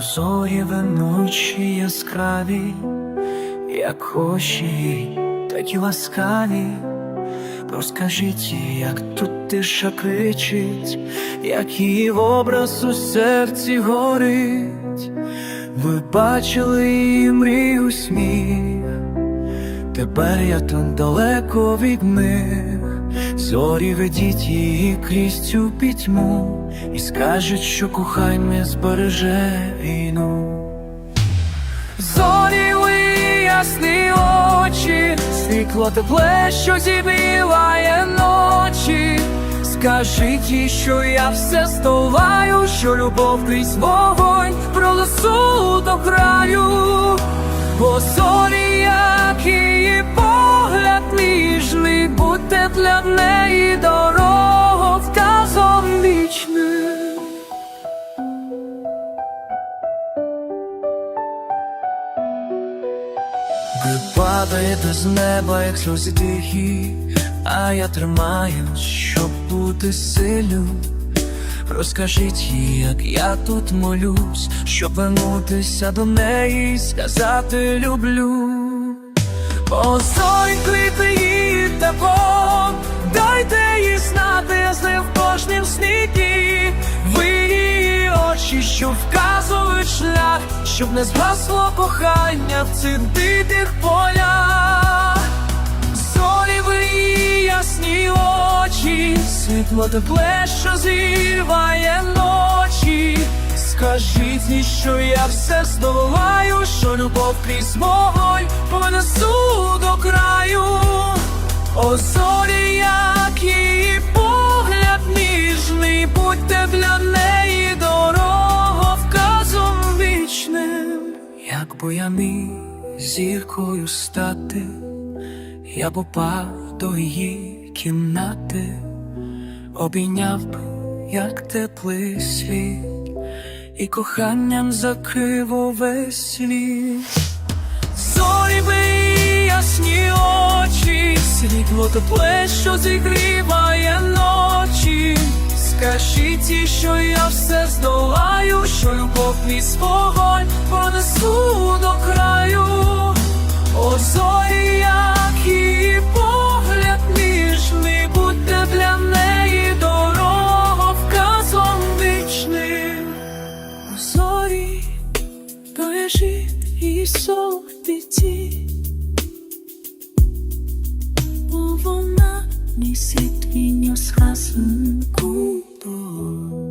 Ви ночі яскраві, як очі, такі ласкаві. Розкажіть, як тут тиша кричить, як її образ у серці горить. Ви бачили її мрію сміх, тепер я там далеко від них. Зорі ведіть її крізь цю пітьму і скажуть, що кохання збереже війну. Зорі ви ясні очі, світло тепле, що зібіває ночі. Скажіть їй, що я все здолаю, що любов крізь вогонь пролесу до краю, бо зорі, як буде для неї дороговказом вічним. Ви падаєте з неба, як сльози тихі, а я тримаюсь, щоб бути силю. Розкажіть їй, як я тут молюсь, щоб вернутися до неї сказати люблю. Її теплом, дайте їй знати, з в кожнім снігі. Ви очі, що вказують шлях, щоб не згасло кохання в цих диких полях. Зорі ви ясні очі, світло тепле, що зіває ночі. Скажіть їй, що я все здолаю, що любов крізь вогонь понесу до краю. О зорі, як її погляд ніжний, будьте для неї дороговказом вічним. Як міг зіркою стати, я б упав до її кімнати, обійняв би, як теплий світ, і коханням закрив увесь світ. Світло тепле, що зігріває ночі. Скажіть що я все здолаю, що любов мій вогонь понесу до краю. О зорі, як її погляд ніжний, буде для неї дороговказом вічним. У зорі бережіть її 네 씻긴 여사슴 꿈도